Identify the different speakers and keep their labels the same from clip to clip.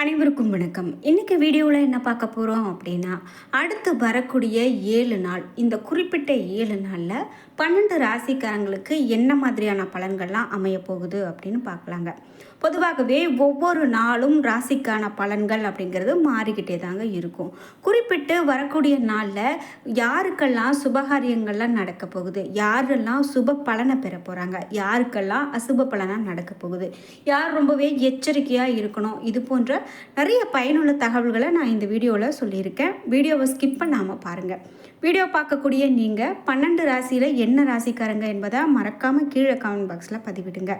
Speaker 1: அனைவருக்கும் வணக்கம். இன்றைக்கி வீடியோவில் என்ன பார்க்க போகிறோம் அப்படின்னா அடுத்து வரக்கூடிய ஏழு நாள் இந்த குறிப்பிட்ட ஏழு நாளில் பன்னெண்டு ராசிக்காரங்களுக்கு என்ன மாதிரியான பலன்கள்லாம் அமைய போகுது அப்படின்னு பார்க்கலாங்க. பொதுவாகவே ஒவ்வொரு நாளும் ராசிக்கான பலன்கள் அப்படிங்கிறது மாறிக்கிட்டே தாங்க இருக்கும். குறிப்பிட்டு வரக்கூடிய நாளில் யாருக்கெல்லாம் சுபகாரியங்கள்லாம் நடக்க போகுது? யாரெல்லாம் சுப பலனை பெற போகிறாங்க யாருக்கெல்லாம் அசுப பலனாக நடக்க போகுது? யார் ரொம்பவே எச்சரிக்கையாக இருக்கணும்? இது போன்ற நிறைய பயனுள்ள தகவல்களை நான் இந்த வீடியோவில் சொல்லியிருக்கேன். வீடியோவை ஸ்கிப் பண்ணாமல் பாருங்கள் வீடியோ பார்க்கக்கூடிய நீங்கள் பன்னெண்டு ராசியில் என்ன ராசிக்காரங்க என்பதை மறக்காமல் கீழே கமெண்ட் பாக்ஸில் பதிவிடுங்க.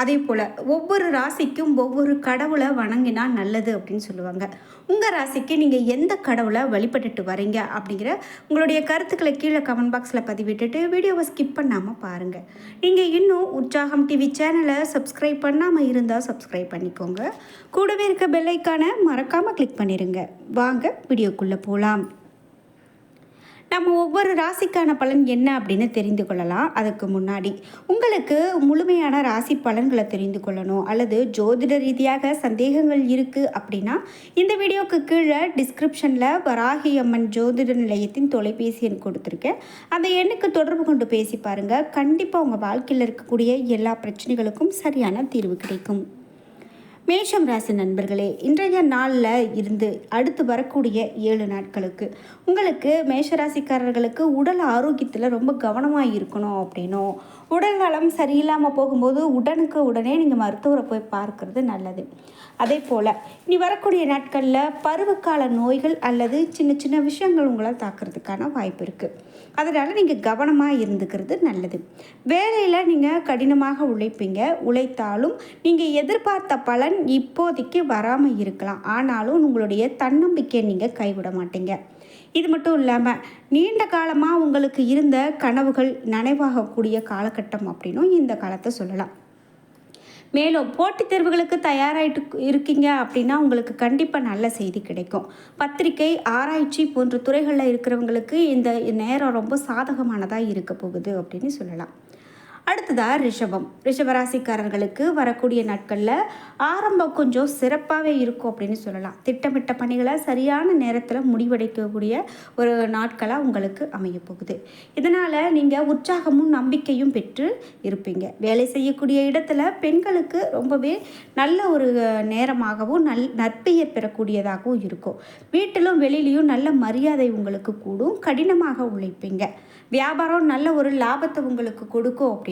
Speaker 1: அதே போல் ஒவ்வொரு ராசிக்கும் ஒவ்வொரு கடவுளை வணங்கினா நல்லது அப்படின்னு சொல்லுவாங்க. உங்கள் ராசிக்கு நீங்கள் எந்த கடவுளை வழிபட்டுட்டு வரீங்க அப்படிங்கிற உங்களுடைய கருத்துக்களை கீழே கமெண்ட் பாக்ஸில் பதிவிட்டுட்டு வீடியோவை ஸ்கிப் பண்ணாமல் பாருங்கள் நீங்கள் இன்னும் உற்சாகம் டிவி சேனலை சப்ஸ்கிரைப் பண்ணாமல் இருந்தால் சப்ஸ்கிரைப் பண்ணிக்கோங்க. கூடவே இருக்க பெல்லைக்கான மறக்காமல் கிளிக் பண்ணிடுங்க வாங்க வீடியோக்குள்ளே போகலாம் நம்ம ஒவ்வொரு ராசிக்கான பலன் என்ன அப்படின்னு தெரிந்து கொள்ளலாம். அதுக்கு முன்னாடி உங்களுக்கு முழுமையான ராசி பலன்களை தெரிந்து கொள்ளணும். அல்லது ஜோதிட ரீதியாக சந்தேகங்கள் இருக்குது அப்படின்னா இந்த வீடியோக்கு கீழே டிஸ்கிரிப்ஷனில் வராகி அம்மன் ஜோதிட நிலையத்தின் தொலைபேசி எண் கொடுத்துருக்கேன். அந்த எண்ணுக்கு தொடர்பு கொண்டு பேசி பாருங்கள் கண்டிப்பாக உங்கள் வாழ்க்கையில் இருக்கக்கூடிய எல்லா பிரச்சனைகளுக்கும் சரியான தீர்வு கிடைக்கும். மேஷம் ராசி நண்பர்களே இன்றைய நாளில் இருந்து அடுத்து வரக்கூடிய ஏழு நாட்களுக்கு உங்களுக்கு மேஷராசிக்காரர்களுக்கு உடல் ஆரோக்கியத்தில் ரொம்ப கவனமாக இருக்கணும் அப்படின்னும். உடல் நலம் சரியில்லாமல் போகும்போது உடனுக்கு உடனே நீங்கள் மருத்துவரை போய் பார்க்கறது நல்லது. அதே போல் இனி வரக்கூடிய நாட்களில் பருவகால நோய்கள் அல்லது சின்ன சின்ன விஷயங்கள் உங்களை தாக்கிறதுக்கான வாய்ப்பு இருக்குது அதனால் நீங்கள் கவனமாக இருந்துக்கிறது நல்லது. வேலையில் நீங்கள் கடினமாக உழைப்பீங்க உழைத்தாலும் நீங்கள் எதிர்பார்த்த பலன் இப்போதைக்கு வராமல் இருக்கலாம். ஆனாலும் உங்களுடைய தன்னம்பிக்கையை நீங்கள் கைவிட மாட்டீங்க. இது மட்டும் இல்லாமல் நீண்ட காலமாக உங்களுக்கு இருந்த கனவுகள் நனைவாகக்கூடிய காலகட்டம் அப்படின்னும் இந்த காலத்தை சொல்லலாம். மேலும் போட்டித் தேர்வுகளுக்கு தயாராகிட்டு இருக்கீங்க அப்படின்னா உங்களுக்கு கண்டிப்பாக நல்ல செய்தி கிடைக்கும். பத்திரிகை ஆராய்ச்சி போன்ற துறைகளில் இருக்கிறவங்களுக்கு இந்த நேரம் ரொம்ப சாதகமானதாக இருக்க போகுது அப்படின்னு சொல்லலாம். அடுத்ததாக ரிஷபம். ரிஷபராசிக்காரர்களுக்கு வரக்கூடிய நாட்களில் ஆரம்பம் கொஞ்சம் சிறப்பாகவே இருக்கும் அப்படின்னு சொல்லலாம். திட்டமிட்ட பணிகளை சரியான நேரத்தில் முடிவடைக்கக்கூடிய ஒரு நாட்களாக உங்களுக்கு அமைய போகுது. இதனால் நீங்கள் உற்சாகமும் நம்பிக்கையும் பெற்று இருப்பீங்க. வேலை செய்யக்கூடிய இடத்துல பெண்களுக்கு ரொம்பவே நல்ல ஒரு நேரமாகவும் நல் நற்பெயர் பெறக்கூடியதாகவும் இருக்கும். வீட்டிலும் வெளியிலையும் நல்ல மரியாதை உங்களுக்கு கூடும். கடினமாக உழைப்பீங்க. வியாபாரம் நல்ல ஒரு லாபத்தை உங்களுக்கு கொடுக்கும் அப்படின்னு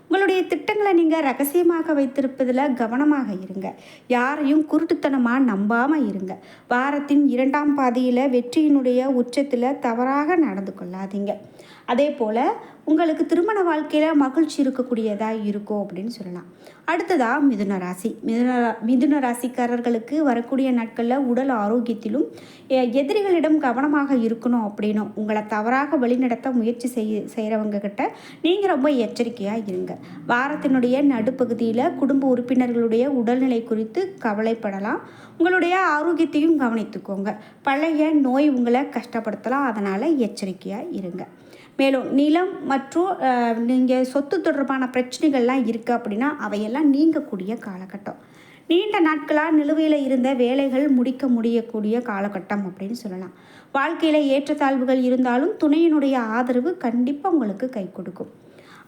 Speaker 1: உங்களுடைய திட்டங்களை நீங்கள் ரகசியமாக வைத்திருப்பதில் கவனமாக இருங்க. யாரையும் குருட்டுத்தனமாக நம்பாமல் இருங்க. வாரத்தின் இரண்டாம் பாதியில் வெற்றியினுடைய உச்சத்தில் தவறாக நடந்து கொள்ளாதீங்க. அதே போல் உங்களுக்கு திருமண வாழ்க்கையில் மகிழ்ச்சி இருக்கக்கூடியதாக இருக்கும் அப்படின்னு சொல்லலாம். அடுத்ததாக மிதுன ராசி. மிதுன மிதுன ராசிக்காரர்களுக்கு வரக்கூடிய நாட்களில் உடல் ஆரோக்கியத்திலும் எதிரிகளிடம் கவனமாக இருக்கணும் அப்படின்னும் உங்களை தவறாக வழிநடத்த முயற்சி செய்ய செய்கிறவங்க கிட்ட நீங்கள் ரொம்ப எச்சரிக்கையாக இருங்க. வாரத்தினுடைய நடுப்பகுதியில் குடும்ப உறுப்பினர்களுடைய உடல்நிலை குறித்து கவலைப்படலாம். உங்களுடைய ஆரோக்கியத்தையும் கவனித்துக்கோங்க. பழைய நோய் உங்களை கஷ்டப்படுத்தலாம். அதனால் எச்சரிக்கையாக இருங்க. மேலும் நிலம் மற்றும் நீங்கள் சொத்து தொடர்பான பிரச்சனைகள்லாம் இருக்குது அப்படின்னா அவையெல்லாம் நீங்கக்கூடிய காலகட்டம். நீண்ட நாட்களாக நிலுவையில் இருந்த வேலைகள் முடிக்க முடியக்கூடிய காலகட்டம் அப்படின்னு சொல்லலாம். வாழ்க்கையில் ஏற்றத்தாழ்வுகள் இருந்தாலும் துணையினுடைய ஆதரவு கண்டிப்பாக உங்களுக்கு கை கொடுக்கும்.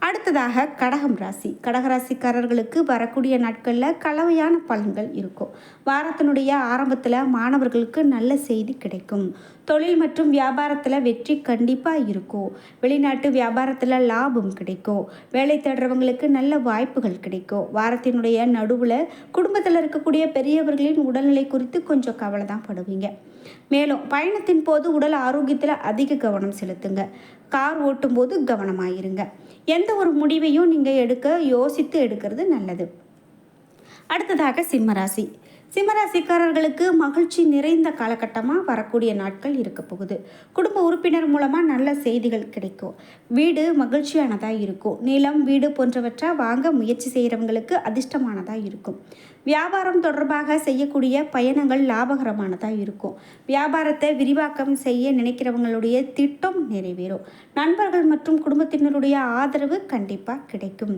Speaker 1: அடுத்ததாக கடகம் ராசி. கடகராசிக்காரர்களுக்கு வரக்கூடிய நாட்களில் கலவையான பலன்கள் இருக்கும். வாரத்தினுடைய ஆரம்பத்தில் மாணவர்களுக்கு நல்ல செய்தி கிடைக்கும். தொழில் மற்றும் வியாபாரத்தில் வெற்றி கண்டிப்பாக இருக்கும். வெளிநாட்டு வியாபாரத்தில் லாபம் கிடைக்கும். வேலை தேடுறவங்களுக்கு நல்ல வாய்ப்புகள் கிடைக்கும். வாரத்தினுடைய நடுவில் குடும்பத்தில் இருக்கக்கூடிய பெரியவர்களின் உடல்நிலை குறித்து கொஞ்சம் கவலை தான் படுவீங்க. மேலும் பயணத்தின் போது உடல் ஆரோக்கியத்தில் அதிக கவனம் செலுத்துங்க. கார் ஓட்டும்போது கவனமாயிருங்க. எந்த ஒரு முடிவையும் நீங்கள் எடுக்க யோசித்து எடுக்கிறது நல்லது. அடுத்ததாக சிம்மராசி. சிம்மராசிக்காரர்களுக்கு மகிழ்ச்சி நிறைந்த காலகட்டமாக வரக்கூடிய நாட்கள் இருக்க போகுது. குடும்ப உறுப்பினர் மூலமாக நல்ல செய்திகள் கிடைக்கும். வீடு மகிழ்ச்சியானதாக இருக்கும். நிலம் வீடு போன்றவற்றை வாங்க முயற்சி செய்கிறவங்களுக்கு அதிர்ஷ்டமானதாக இருக்கும். வியாபாரம் தொடர்பாக செய்யக்கூடிய பயணங்கள் லாபகரமானதாக இருக்கும். வியாபாரத்தை விரிவாக்கம் செய்ய நினைக்கிறவங்களுடைய திட்டம் நிறைவேறும். நண்பர்கள் மற்றும் குடும்பத்தினருடைய ஆதரவு கண்டிப்பாக கிடைக்கும்.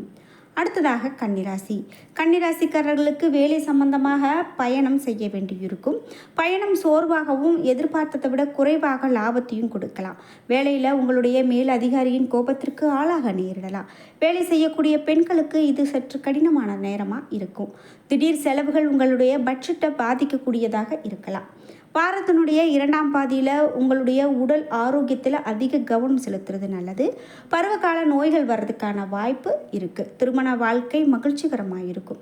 Speaker 1: அடுத்ததாக கன்னிராசி. கன்னிராசிக்காரர்களுக்கு வேலை சம்பந்தமாக பயணம் செய்ய வேண்டியிருக்கும். பயணம் சோர்வாகவும் எதிர்பார்த்ததை விட குறைவாக லாபத்தையும் கொடுக்கலாம். வேலையில் உங்களுடைய மேல் அதிகாரியின் கோபத்திற்கு ஆளாக நேரிடலாம். வேலை செய்யக்கூடிய பெண்களுக்கு இது சற்று கடினமான நேரமாக இருக்கும். திடீர் செலவுகள் உங்களுடைய பட்ஜெட்டை பாதிக்கக்கூடியதாக இருக்கலாம். வாரத்தினுடைய இரண்டாம் பாதியில் உங்களுடைய உடல் ஆரோக்கியத்தில் அதிக கவனம் செலுத்துறது நல்லது. பருவகால நோய்கள் வர்றதுக்கான வாய்ப்பு இருக்குது திருமண வாழ்க்கை மகிழ்ச்சிகரமாக இருக்கும்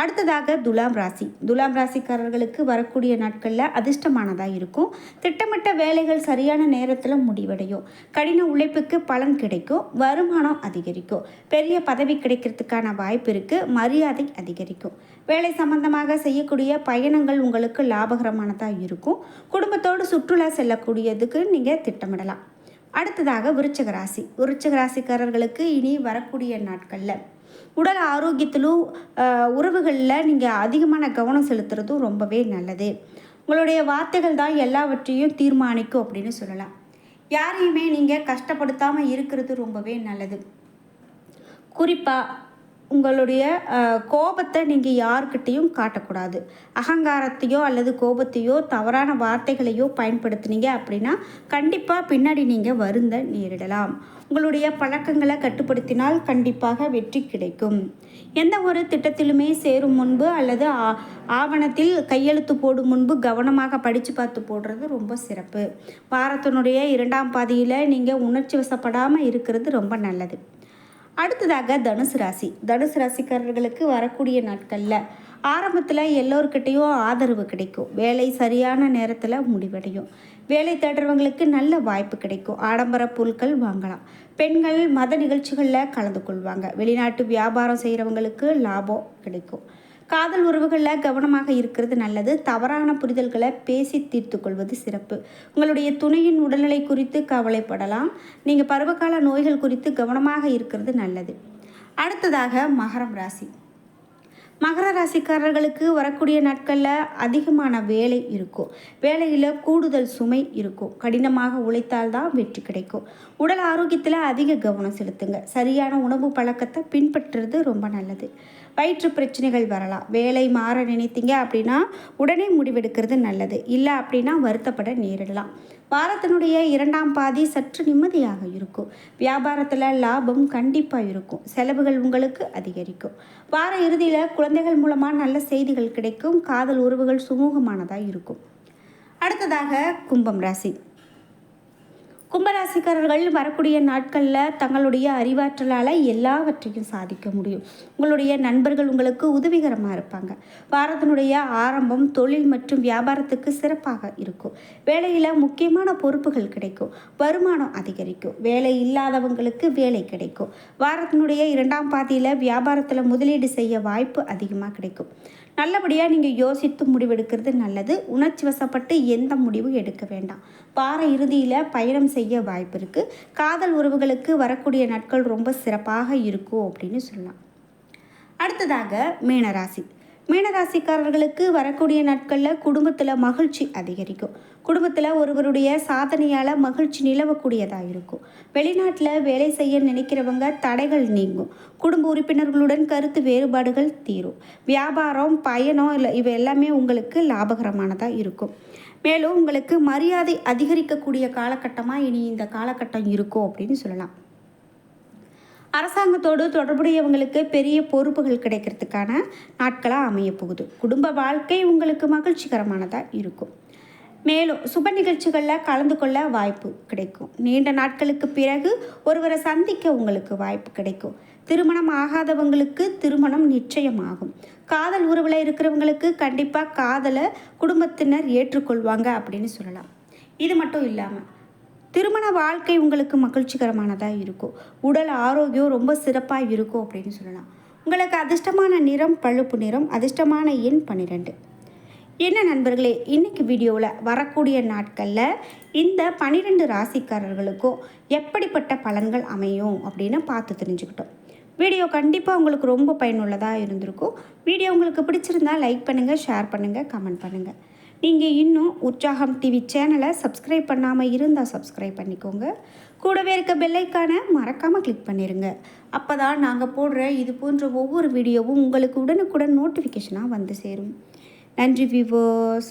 Speaker 1: அடுத்ததாக துலாம் ராசி. துலாம் ராசிக்காரர்களுக்கு வரக்கூடிய நாட்களில் அதிர்ஷ்டமானதாக இருக்கும். திட்டமிட்ட வேலைகள் சரியான நேரத்தில் முடிவடையும். கடின உழைப்புக்கு பலன் கிடைக்கும். வருமானம் அதிகரிக்கும். பெரிய பதவி கிடைக்கிறதுக்கான வாய்ப்பு இருக்குது மரியாதை அதிகரிக்கும். வேலை சம்பந்தமாக செய்யக்கூடிய பயணங்கள் உங்களுக்கு லாபகரமானதாக இருக்கும். குடும்பத்தோடு சுற்றுலா செல்லக்கூடியதுக்கு நீங்கள் திட்டமிடலாம். அடுத்ததாக விருச்சக ராசி. விருச்சக ராசிக்காரர்களுக்கு இனி வரக்கூடிய நாட்களில் உடல் ஆரோக்கியத்திலும் உறவுகளில் நீங்கள் அதிகமான கவனம் செலுத்துறதும் ரொம்பவே நல்லது. உங்களுடைய வார்த்தைகள் தான் எல்லாவற்றையும் தீர்மானிக்கும் அப்படின்னு சொல்லலாம். யாரையுமே நீங்கள் கஷ்டப்படுத்தாமல் இருக்கிறது ரொம்பவே நல்லது. குறிப்பாக உங்களுடைய கோபத்தை நீங்கள் யாருக்கிட்டேயும் காட்டக்கூடாது. அகங்காரத்தையோ அல்லது கோபத்தையோ தவறான வார்த்தைகளையோ பயன்படுத்தினீங்க அப்படின்னா கண்டிப்பாக பின்னாடி நீங்கள் வருந்த நேரிடலாம். உங்களுடைய பழக்கங்களை கட்டுப்படுத்தினால் கண்டிப்பாக வெற்றி கிடைக்கும். எந்த ஒரு திட்டத்திலுமே சேரும் முன்பு அல்லது ஆவணத்தில் கையெழுத்து போடும் முன்பு கவனமாக படித்து பார்த்து போடுறது ரொம்ப சிறப்பு. வாரத்தினுடைய இரண்டாம் பாதியில் நீங்கள் உணர்ச்சி வசப்படாமல் இருக்கிறது ரொம்ப நல்லது. அடுத்ததாக தனுசு ராசி. தனுசு ராசிக்காரர்களுக்கு வரக்கூடிய நாட்களில் ஆரம்பத்தில் எல்லோருக்கிட்டேயும் ஆதரவு கிடைக்கும். வேலை சரியான நேரத்தில் முடிவடையும். வேலை தேடுறவங்களுக்கு நல்ல வாய்ப்பு கிடைக்கும். ஆடம்பர பொருட்கள் வாங்கலாம். பெண்கள் மத நிகழ்ச்சிகளில் கலந்து கொள்வாங்க. வெளிநாட்டு வியாபாரம் செய்கிறவங்களுக்கு லாபம் கிடைக்கும். காதல் உறவுகளில் கவனமாக இருக்கிறது நல்லது. தவறான புரிதல்களை பேசி தீர்த்து கொள்வது சிறப்பு. உங்களுடைய துணையின் உடல்நிலை குறித்து கவலைப்படலாம். நீங்கள் பருவகால நோய்கள் குறித்து கவனமாக இருக்கிறது நல்லது. அடுத்ததாக மகரம் ராசி. மகர ராசிக்காரர்களுக்கு வரக்கூடிய நாட்களில் அதிகமான வேலை இருக்கும். வேலையில் கூடுதல் சுமை இருக்கும். கடினமாக உழைத்தால் தான் வெற்றி கிடைக்கும். உடல் ஆரோக்கியத்தில் அதிக கவனம் செலுத்துங்க. சரியான உணவு பழக்கத்தை பின்பற்றுறது ரொம்ப நல்லது. வயிற்று பிரச்சனைகள் வரலாம். வேலை மாற நினைத்தீங்க அப்படின்னா உடனே முடிவெடுக்கிறது நல்லது. இல்லை அப்படின்னா வருத்தப்பட நேரிடலாம். வாரத்தினுடைய இரண்டாம் பாதி சற்று நிம்மதியாக இருக்கும். வியாபாரத்தில் லாபம் கண்டிப்பாக இருக்கும். செலவுகள் உங்களுக்கு அதிகரிக்கும். வார இறுதியில் குழந்தைகள் மூலமாக நல்ல செய்திகள் கிடைக்கும். காதல் உறவுகள் சுமூகமானதாக இருக்கும். அடுத்ததாக கும்பம் ராசி. கும்பராசிக்காரர்கள் வரக்கூடிய நாட்களில் தங்களுடைய அறிவாற்றலால் எல்லாவற்றையும் சாதிக்க முடியும். உங்களுடைய நண்பர்கள் உங்களுக்கு உதவிகரமாக இருப்பாங்க. வாரத்தினுடைய ஆரம்பம் தொழில் மற்றும் வியாபாரத்துக்கு சிறப்பாக இருக்கும். வேலையில் முக்கியமான பொறுப்புகள் கிடைக்கும். வருமானம் அதிகரிக்கும். வேலை இல்லாதவங்களுக்கு வேலை கிடைக்கும். வாரத்தினுடைய இரண்டாம் பாதியில் வியாபாரத்தில் முதலீடு செய்ய வாய்ப்பு அதிகமாக கிடைக்கும். நல்லபடியாக நீங்கள் யோசித்து முடிவெடுக்கிறது நல்லது. உணர்ச்சி வசப்பட்டு எந்த முடிவும் எடுக்க வேண்டாம். வார இறுதியில் பயணம் செய்ய வாய்ப்பு இருக்குது காதல் உறவுகளுக்கு வரக்கூடிய நாட்கள் ரொம்ப சிறப்பாக இருக்கும் அப்படின்னு சொல்லலாம். அடுத்ததாக மீனராசி. மீனராசிக்காரர்களுக்கு வரக்கூடிய நாட்களில் குடும்பத்தில் மகிழ்ச்சி அதிகரிக்கும். குடும்பத்தில் ஒருவருடைய சாதனையால் மகிழ்ச்சி நிலவக்கூடியதாக இருக்கும். வெளிநாட்டில் வேலை செய்ய நினைக்கிறவங்க தடைகள் நீங்கும். குடும்ப உறுப்பினர்களுடன் கருத்து வேறுபாடுகள் தீரும். வியாபாரம் பயணம் இல்லை இவை எல்லாமே உங்களுக்கு லாபகரமானதாக இருக்கும். மேலும் உங்களுக்கு மரியாதை அதிகரிக்கக்கூடிய காலகட்டமாக இனி இந்த காலகட்டம் இருக்கும் அப்படின்னு சொல்லலாம். அரசாங்கத்தோடு தொடர்புடையவங்களுக்கு பெரிய பொறுப்புகள் கிடைக்கிறதுக்கான நாட்களாக அமைய போகுது. குடும்ப வாழ்க்கை உங்களுக்கு மகிழ்ச்சிகரமானதாக இருக்கும். மேலும் சுப நிகழ்ச்சிகளில் கலந்து கொள்ள வாய்ப்பு கிடைக்கும். நீண்ட நாட்களுக்கு பிறகு ஒருவரை சந்திக்க உங்களுக்கு வாய்ப்பு கிடைக்கும். திருமணம் ஆகாதவங்களுக்கு திருமணம் நிச்சயமாகும். காதல் உறவில் இருக்கிறவங்களுக்கு கண்டிப்பாக காதலை குடும்பத்தினர் ஏற்றுக்கொள்வாங்க அப்படின்னு சொல்லலாம். இது மட்டும் இல்லாமல் திருமண வாழ்க்கை உங்களுக்கு மகிழ்ச்சிகரமானதாக இருக்கும். உடல் ஆரோக்கியம் ரொம்ப சிறப்பாக இருக்கும் அப்படின்னு சொல்லலாம். உங்களுக்கு அதிர்ஷ்டமான நிறம் பழுப்பு நிறம் அதிர்ஷ்டமான எண் பன்னிரெண்டு. என்ன நண்பர்களே இன்றைக்கி வீடியோவில் வரக்கூடிய நாட்களில் இந்த பனிரெண்டு ராசிக்காரர்களுக்கும் எப்படிப்பட்ட பலன்கள் அமையும் அப்படின்னு பார்த்து தெரிஞ்சுக்கிட்டோம். வீடியோ கண்டிப்பாக உங்களுக்கு ரொம்ப பயனுள்ளதாக இருந்திருக்கும். வீடியோ உங்களுக்கு பிடிச்சிருந்தா லைக் பண்ணுங்கள் ஷேர் பண்ணுங்கள் கமெண்ட் பண்ணுங்கள் நீங்கள் இன்னும் உற்சாகம் டிவி சேனலை சப்ஸ்கிரைப் பண்ணாமல் இருந்தால் சப்ஸ்கிரைப் பண்ணிக்கோங்க. கூடவே இருக்க பெல்லைக்கான மறக்காமல் கிளிக் பண்ணிடுங்க அப்போ தான் நாங்கள் போடுற இது போன்ற ஒவ்வொரு வீடியோவும் உங்களுக்கு உடனுக்குடன் நோட்டிஃபிகேஷனாக வந்து சேரும். நன்றி வியூவர்ஸ்